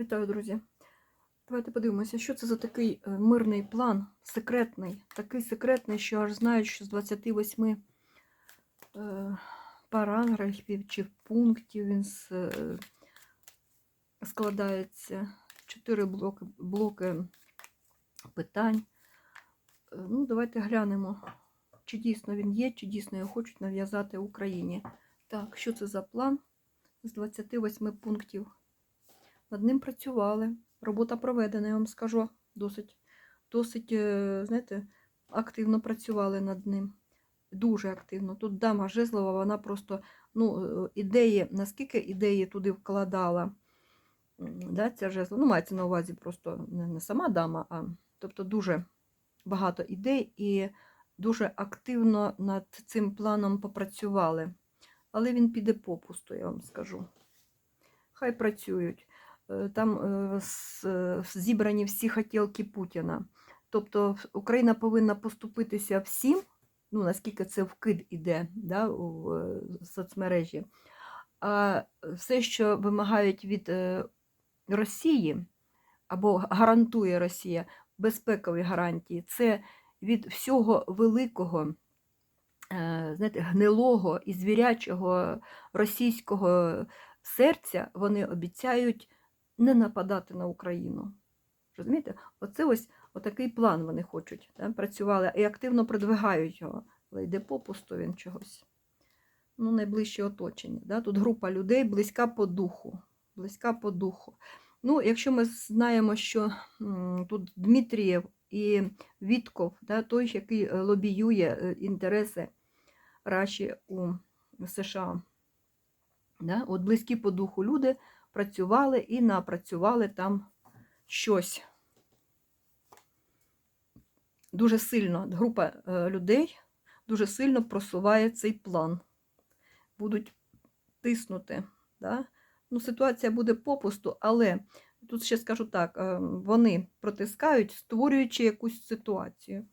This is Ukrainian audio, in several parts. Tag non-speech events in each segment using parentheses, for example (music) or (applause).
Вітаю, друзі. Давайте подивимося, що це за такий е, мирний план, секретний. Такий секретний, що аж знають, що з 28 е, параграфів чи пунктів він е, складається. Чотири блоки, блоки питань. Ну, давайте глянемо, чи дійсно він є, чи дійсно його хочуть нав'язати Україні. Так, що це за план з 28 пунктів? Над ним працювали. Робота проведена, я вам скажу. Досить, досить, е, знаєте, активно працювали над ним. Дуже активно. Тут дама Жезлова, вона просто, ну, е, ідеї, наскільки ідеї туди вкладала. Да, ця Жезлова, ну, мається на увазі просто не, сама дама, а тобто дуже багато ідей і дуже активно над цим планом попрацювали. Але він піде попусту, я вам скажу. Хай працюють. Е, Там с- е, зібрані всі хотілки Путіна. Тобто Україна повинна поступитися всім, ну наскільки це вкид іде да, у е, соцмережі. А все, що вимагають від е, Росії, або гарантує Росія безпекові гарантії, це від всього великого, е, знаєте, гнилого і звірячого російського серця вони обіцяють не нападати на Україну. Розумієте? Оце ось отакий план вони хочуть. Да? Працювали і активно продвигають його, але йде попусту він чогось. Ну, найближче оточення. Да? Тут група людей близька по духу. Близька по духу. Ну, якщо ми знаємо, що тут Дмитрієв і Вітков, да, той, який е, лобіює е, інтереси Раші у США. Да? От близькі по духу люди працювали і напрацювали там щось. Дуже сильно група е, людей дуже сильно просуває цей план. Будуть тиснути. Да? Ну, ситуація буде попусту, але тут ще скажу так: е, вони протискають, створюючи якусь ситуацію.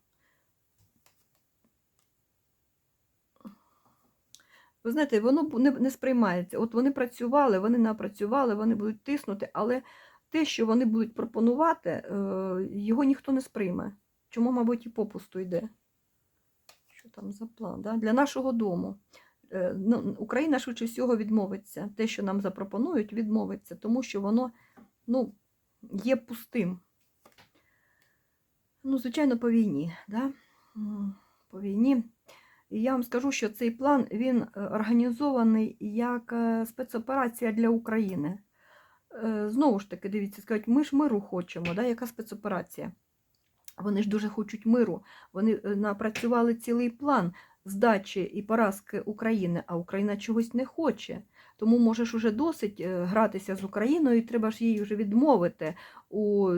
Ви знаєте, воно не, не сприймається. От вони працювали, вони напрацювали, вони будуть тиснути, але те, що вони будуть пропонувати, е, його ніхто не сприйме. Чому, мабуть, і попусту йде? Що там за план? Да? Для нашого дому. Е, ну, Україна швидше всього відмовиться. Те, що нам запропонують, відмовиться, тому що воно ну, є пустим. Ну, звичайно, по війні. Да? По війні. І я вам скажу, що цей план він е, організований як е, спецоперація для України. Е, Знову ж таки, дивіться, скажуть, ми ж миру хочемо, да? яка спецоперація? Вони ж дуже хочуть миру. Вони напрацювали цілий план здачі і поразки України, а Україна чогось не хоче. Тому можеш уже досить гратися з Україною, і треба ж їй вже відмовити у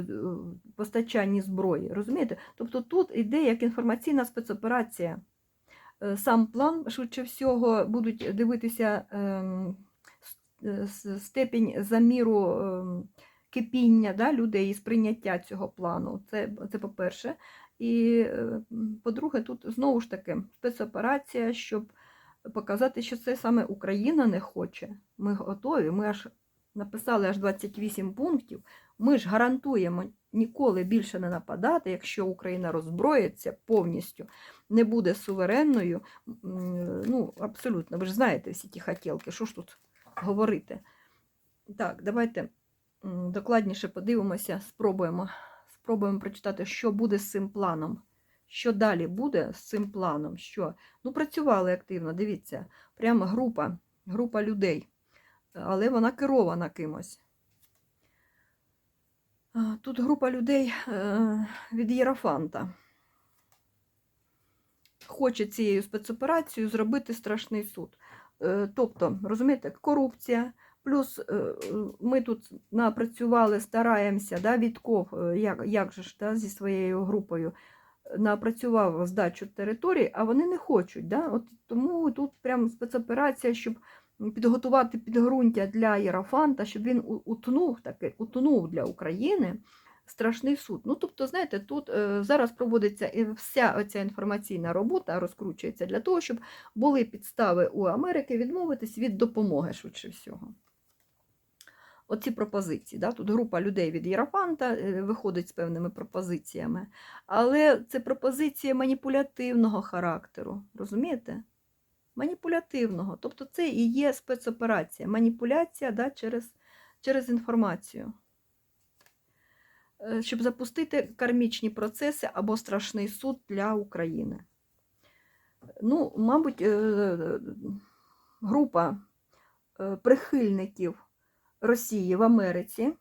постачанні зброї. Розумієте? Тобто тут йде як інформаційна спецоперація. Е, Сам план, швидше всього, будуть дивитися ем, е, степінь заміру ем, кипіння да, людей і сприйняття цього плану. Це, це по-перше. І е, по-друге, тут знову ж таки спецоперація, щоб показати, що це саме Україна не хоче. Ми готові, ми аж написали аж 28 пунктів. Ми ж гарантуємо ніколи більше не нападати, якщо Україна роззброїться повністю, не буде суверенною. Ну, абсолютно, ви ж знаєте всі ті хотілки, що ж тут говорити. Так, давайте докладніше подивимося, спробуємо, спробуємо прочитати, що буде з цим планом. Що далі буде з цим планом? Що? Ну, працювали активно, дивіться, прямо група, група людей, але вона керована кимось. Тут група людей е, від Єрофанта. Хоче цією спецоперацією зробити страшний суд. Е, Тобто, розумієте, корупція, плюс е, ми тут напрацювали, стараємося, да, Вітков, як, як же ж да, зі своєю групою напрацював здачу території, а вони не хочуть. Да? От тому тут прям спецоперація, щоб підготувати підґрунтя для Єрофанта, щоб він у- утонув, таки, утонув для України страшний суд. Ну, тобто, знаєте, тут е, зараз проводиться і вся оця інформаційна робота, розкручується для того, щоб були підстави у Америки відмовитись від допомоги швидше всього. оці пропозиції. Да? Тут група людей від Єрофанта е, виходить з певними пропозиціями. Але це пропозиції маніпулятивного характеру. Розумієте? Маніпулятивного. Тобто це і є спецоперація. Маніпуляція да, через, через інформацію. Е, Щоб запустити кармічні процеси або страшний суд для України. Ну, мабуть, е, група е, прихильників Росії в Америці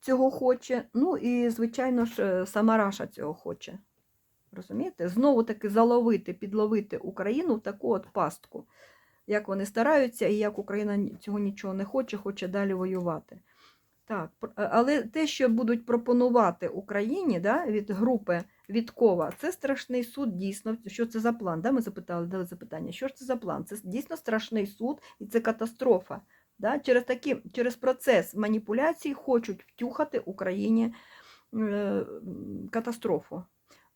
цього хоче. Ну і, звичайно ж, сама Раша цього хоче. Розумієте? Знову таки заловити, підловити Україну в таку от пастку. Як вони стараються, і як Україна цього нічого не хоче, хоче далі воювати. Так, е, але те, що будуть пропонувати Україні да, від групи Віткова, це страшний суд, дійсно. Що це за план? Да? Ми запитали, дали запитання, що ж це за план? Це дійсно страшний суд і це катастрофа. Да? Через, такі, через процес маніпуляцій хочуть втюхати Україні е, катастрофу,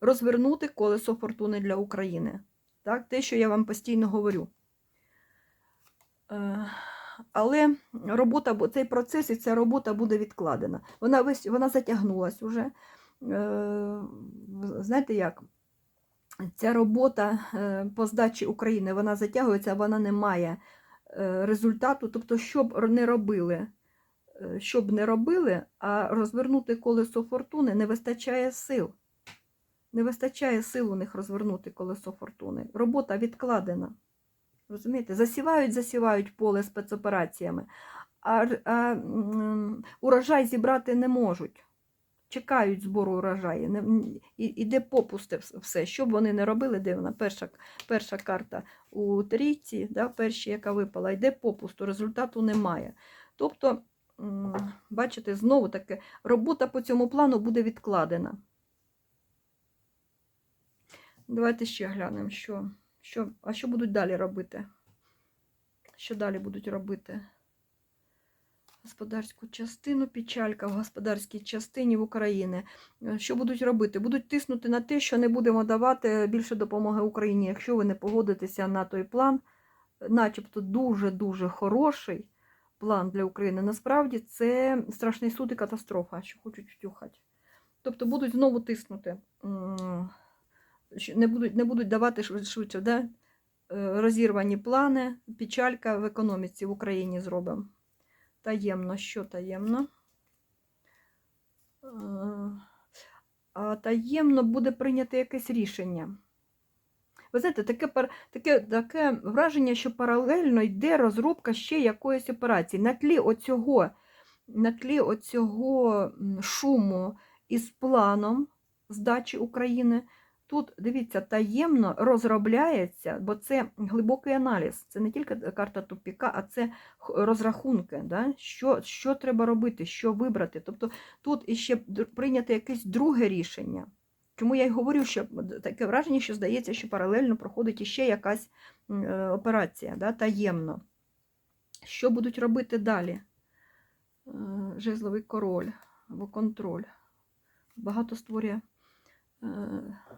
розвернути колесо фортуни для України. Так? Те, що я вам постійно говорю. Е, але робота, цей процес і ця робота буде відкладена. Вона, весь, вона затягнулась уже. Е, знаєте як? Ця робота е, по здачі України вона затягується, вона не має результату. Тобто, що б не робили, е, що б не робили, а розвернути колесо фортуни не вистачає сил. Не вистачає сил у них розвернути колесо фортуни. Робота відкладена. Розумієте? Засівають, засівають поле спецопераціями, а, а урожай зібрати не можуть. Чекають збору урожаю. Іде попусти все. Що б вони не робили, де? Перша, перша карта у трійці, да, перші, яка випала, йде попусту, результату немає. Тобто, бачите, знову таки, робота по цьому плану буде відкладена. Давайте ще глянемо, що, що, а що будуть далі робити? Що далі будуть робити? Господарську частину, печалька в господарській частині в Україні. Е, Що будуть робити? Будуть тиснути на те, що не будемо давати більше допомоги Україні, якщо ви не погодитеся на той план, начебто дуже-дуже хороший план для України. Насправді це страшний суд і катастрофа, що хочуть втюхати. Тобто будуть знову тиснути. Не будуть, не будуть давати швидше, да? Е, розірвані плани, печалька в економіці в Україні зробимо. Таємно, що таємно? Е, А таємно буде прийнято якесь рішення. Ви знаєте, таке, таке, таке враження, що паралельно йде розробка ще якоїсь операції. На тлі оцього, на тлі оцього шуму із планом здачі України. Тут, дивіться, таємно розробляється, бо це глибокий аналіз. Це не тільки карта тупіка, а це розрахунки, да? що, що треба робити, що вибрати. Тобто тут іще прийняти якесь друге рішення. Чому я й говорю, що таке враження, що здається, що паралельно проходить іще якась е, операція, да? таємно. Що будуть робити далі? Е, Жезловий король або контроль. Багато створює. Е,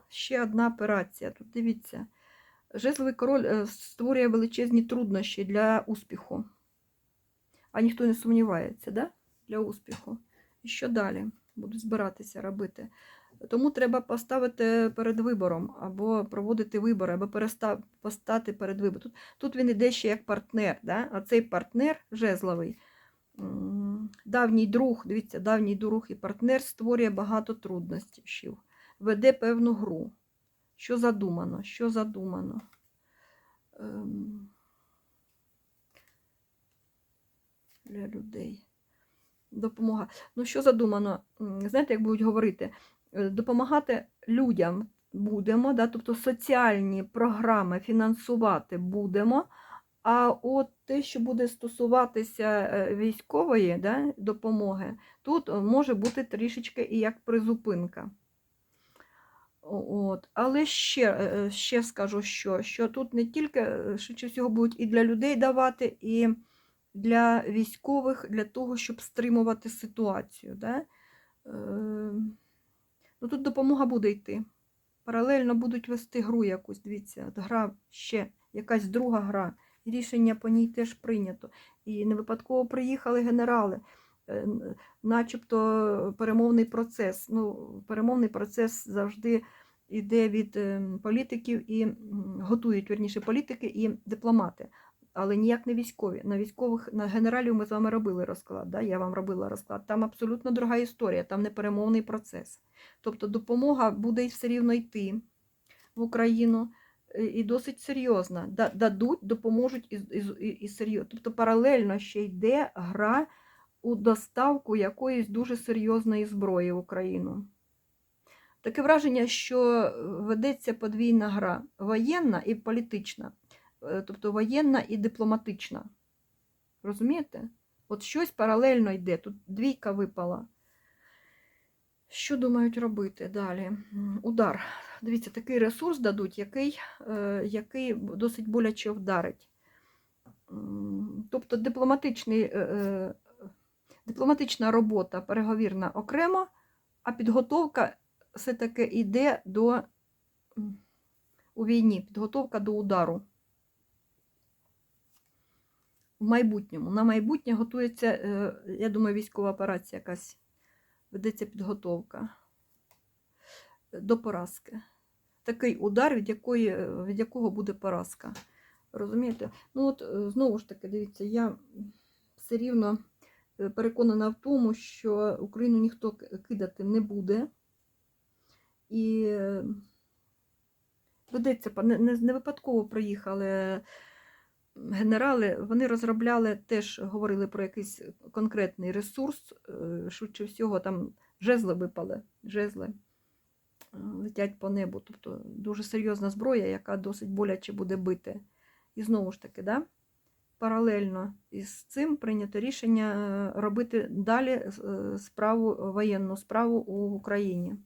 Ще одна операція. Тут дивіться. Жезловий король е, створює величезні труднощі для успіху. А ніхто не сумнівається, да? для успіху. І що далі будуть збиратися робити? Тому треба поставити перед вибором, або проводити вибори, або перестав, постати перед вибором. Тут, тут він іде ще як партнер. Да? А цей партнер жезловий, давній друг, дивіться, давній друг і партнер створює багато труднощів, веде певну гру. Що задумано? Що задумано? Ем, Для людей. Допомога. Ну, що задумано? Знаєте, як будуть говорити? Е, Допомагати людям будемо, да? тобто соціальні програми фінансувати будемо. А от те, що буде стосуватися е, військової да, допомоги, тут е, може бути трішечки і як призупинка. От. Але ще, е, ще скажу, що, що тут не тільки, е, швидше всього, будуть і для людей давати, і для військових, для того, щоб стримувати ситуацію. Да? Е, Ну, тут допомога буде йти. Паралельно будуть вести гру якусь, дивіться, от гра ще, якась друга гра рішення по ній теж прийнято. І не випадково приїхали генерали. Начебто перемовний процес. Ну, перемовний процес завжди йде від е, політиків і готують верніше політики і дипломати, але ніяк не військові. На військових на генералів ми з вами робили розклад. Да? Я вам робила розклад. Там абсолютно друга історія, там не перемовний процес. Тобто допомога буде все рівно йти в Україну е, і досить серйозна. Дадуть, допоможуть і, і, і серйозно. Тобто паралельно ще йде гра у доставку якоїсь дуже серйозної зброї в Україну. Таке враження, що е, ведеться подвійна гра воєнна і політична, Е, тобто воєнна і дипломатична. Розумієте? От щось паралельно йде. Тут двійка випала. Що думають робити далі? Удар. Дивіться, такий ресурс дадуть, який, е, який досить боляче вдарить. Тобто дипломатичний, дипломатична робота переговірна окремо, а підготовка все-таки йде до у війні, підготовка до удару. В майбутньому. На майбутнє готується, е, я думаю, військова операція якась. Ведеться підготовка до поразки. Такий удар, від, якої, е, від якого буде поразка. Розумієте? Ну от е, знову ж таки, дивіться, я все рівно переконана в тому, що Україну ніхто кидати не буде. І е, ведеться, не, випадково приїхали генерали, вони розробляли, теж говорили про якийсь конкретний ресурс, е, швидше всього, там жезли випали, жезли е, летять по небу. Тобто дуже серйозна зброя, яка досить боляче буде бити. І знову ж таки, да, паралельно із цим прийнято рішення е, робити далі е, справу, воєнну справу у Україні.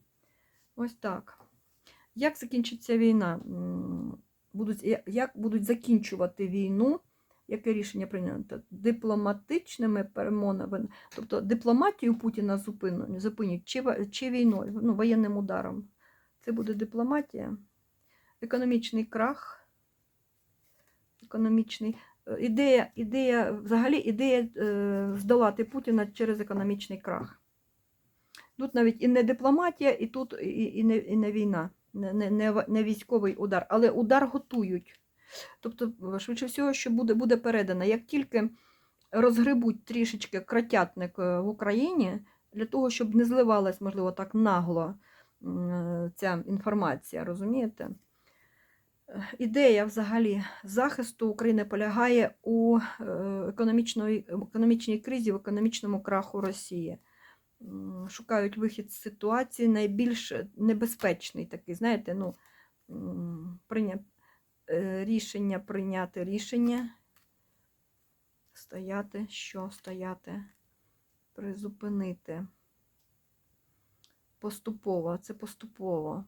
Ось так. Як закінчиться війна? Будуть, як будуть закінчувати війну? Яке рішення прийнято? Дипломатичними перемовинами, тобто дипломатію Путіна зупинять, чи, чи війною, ну, воєнним ударом. Це буде дипломатія, економічний крах, економічний. Ідея, ідея, взагалі ідея е, здолати Путіна через економічний крах. Тут навіть і не дипломатія, і тут і, і, не, і не війна, не, не, не, військовий удар, але удар готують. Тобто, швидше всього, що буде, буде передано. Як тільки розгребуть трішечки кротятник е, в Україні, для того, щоб не зливалась, можливо, так нагло е, ця інформація, розумієте? Ідея взагалі захисту України полягає у е, економічній кризі, в економічному краху Росії. Шукають вихід з ситуації найбільш небезпечний такий, знаєте, ну, прийня... е, рішення прийняти рішення. Стояти, що стояти, призупинити. Поступово, це поступово.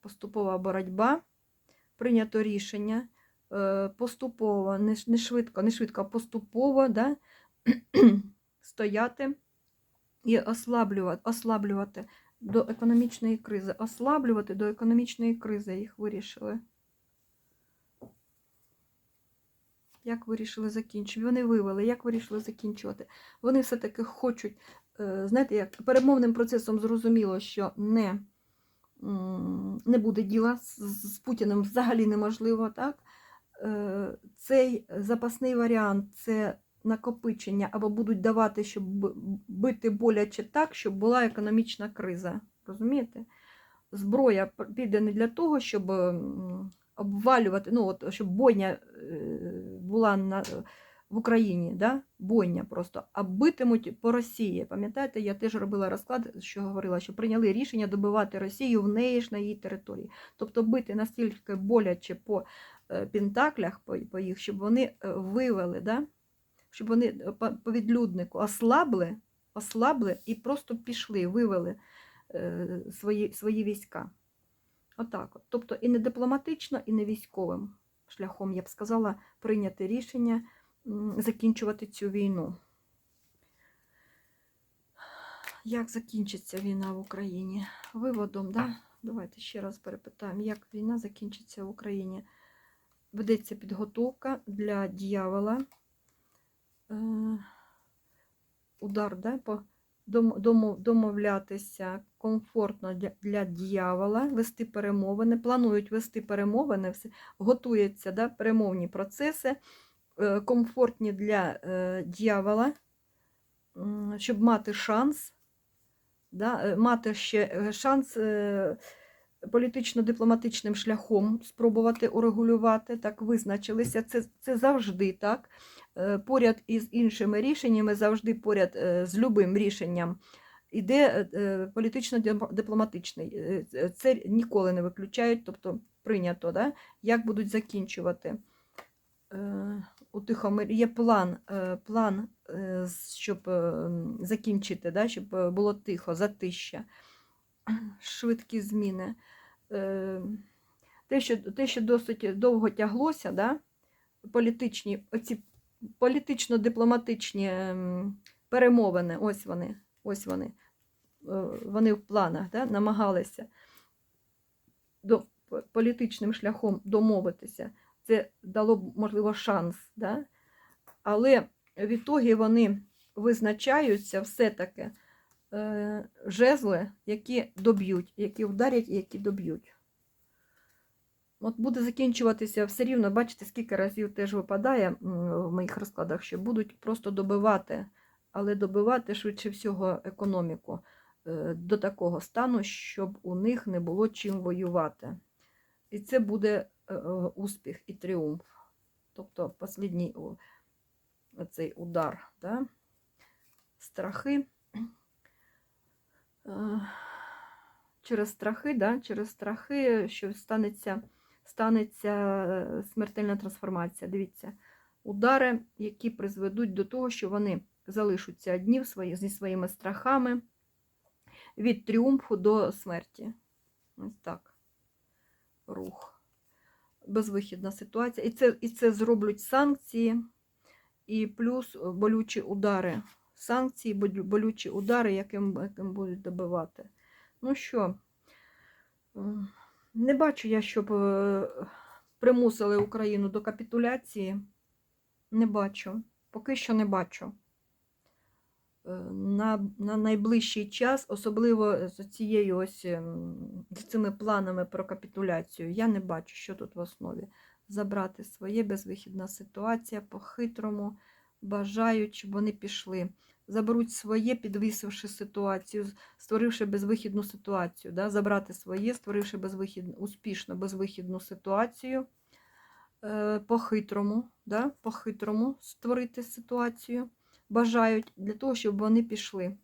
Поступова боротьба. Прийнято рішення. е, Поступово, не, швидко, не швидко, а поступово да? (clears throat) стояти і ослаблювати, ослаблювати до економічної кризи. Ослаблювати до економічної кризи їх вирішили. Як вирішили закінчити? Вони вивели, як вирішили закінчувати. Вони все-таки хочуть, е, знаєте, як перемовним процесом зрозуміло, що не, не буде діла з, Путіним взагалі неможливо. так? Е, Цей запасний варіант це накопичення або будуть давати, щоб бити боляче так, щоб була економічна криза. Розумієте? Зброя піде не для того, щоб обвалювати, ну от щоб бойня е, була на, в Україні, да? бойня просто, а битимуть по Росії. Пам'ятаєте, я теж робила розклад, що говорила, що прийняли рішення добивати Росію в неї ж на її території. Тобто бити настільки боляче по е, пентаклях, по, по їх, щоб вони е, вивели, да? щоб вони е, по, відлюднику ослабли, ослабли і просто пішли, вивели свої, свої війська. Отак. От. Тобто і не дипломатично, і не військовим шляхом, я б сказала, прийняти рішення закінчувати цю війну. Як закінчиться війна в Україні? Виводом, да? Давайте ще раз перепитаємо, як війна закінчиться в Україні. ведеться підготовка для дьявола. Е, удар, да, по дом- домовлятися комфортно для, для дьявола, вести перемовини, планують вести перемовини, готуються да, перемовні процеси, комфортні для е, дьявола, щоб мати шанс, да, е, мати ще шанс політично-дипломатичним шляхом спробувати урегулювати, так визначилися. Це, це завжди так. Е, Поряд із іншими рішеннями, завжди поряд е, з любим рішенням іде е, політично-дипломатичний. Це ніколи не виключають, тобто прийнято, да? як будуть закінчувати. У Тихомирі є план, е, план е, щоб е, закінчити, да? щоб було тихо, затища, (clears throat) швидкі зміни. Те, що, те, що досить довго тяглося, да? політичні, оці політично-дипломатичні ем, перемовини, ось вони, ось вони, вони в планах да, намагалися до, політичним шляхом домовитися. Це дало б, можливо, шанс. Да? Але відтоді вони визначаються все-таки е, жезли, які доб'ють, які вдарять і які доб'ють. От буде закінчуватися все рівно, бачите, скільки разів теж випадає в моїх розкладах, що будуть просто добивати, але добивати швидше всього економіку е, до такого стану, щоб у них не було чим воювати. І це буде успіх і тріумф. Тобто останній цей удар. Да? Страхи. Е, Через страхи, да? через страхи, що станеться станеться смертельна трансформація. Дивіться, удари, які призведуть до того, що вони залишаться одні свої, зі своїми страхами від тріумфу до смерті. Ось так. Рух. Безвихідна ситуація. І це, і це зроблять санкції, і плюс болючі удари. Санкції, болючі удари, яким, яким будуть добивати. Ну що, не бачу я, щоб е, примусили Україну до капітуляції. Не бачу. Поки що не бачу. Е, На, на найближчий час, особливо з цією ось ем, цими планами про капітуляцію, я не бачу, що тут в основі. Забрати своє безвихідна ситуація по-хитрому, бажають, щоб вони пішли. Заберуть своє, підвисивши ситуацію, створивши безвихідну ситуацію. Да? Забрати своє, створивши безвихідну, успішно безвихідну ситуацію. Е, по-хитрому, да? по-хитрому створити ситуацію. Бажають для того, щоб вони пішли.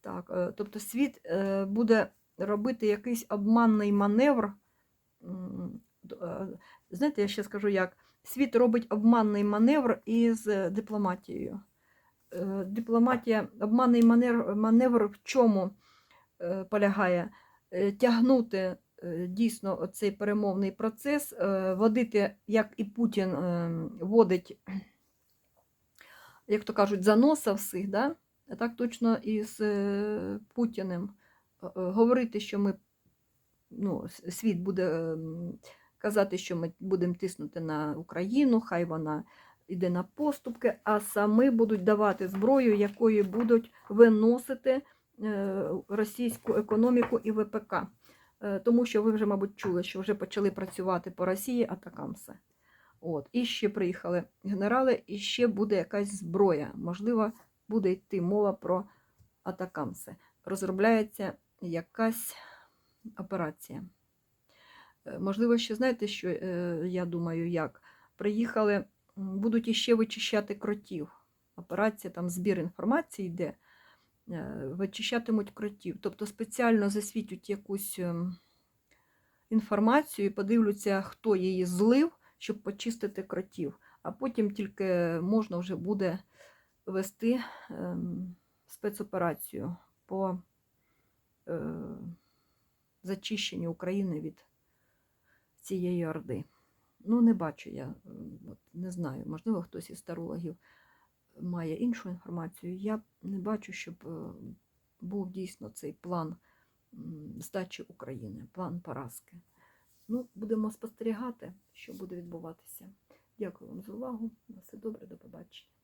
Так, е, тобто світ е, буде робити якийсь обманний маневр. Е, Знаєте, я ще скажу як. Світ робить обманний маневр із дипломатією. Дипломатія, обманний маневр, маневр в чому полягає? Тягнути дійсно цей перемовний процес, водити, як і Путін е, водить, як то кажуть, за носа всіх, да? так точно і з е, Путіним. Е, е, Говорити, що ми, ну, світ буде ем, казати, що ми будемо тиснути на Україну, хай вона йде на поступки, а самі будуть давати зброю, якою будуть виносити російську економіку і ВПК. Тому що ви вже, мабуть, чули, що вже почали працювати по Росії атакамси. От. І ще приїхали генерали, і ще буде якась зброя. Можливо, буде йти мова про атакамси. Розробляється якась операція. Е, Можливо, ще знаєте, що е, я думаю, як приїхали, будуть іще вичищати кротів. Операція там збір інформації йде, е, вичищатимуть кротів. Тобто спеціально засвітять якусь ем, інформацію і подивляться, хто її злив, щоб почистити кротів. А потім тільки можна вже буде вести ем, спецоперацію по е, зачищенню України від цієї орди. Ну, не бачу я, от, не знаю, можливо, хтось із старологів має іншу інформацію. Я не бачу, щоб е, був дійсно цей план здачі України, план поразки. Ну, будемо спостерігати, що буде відбуватися. Дякую вам за увагу. На все добре, до побачення.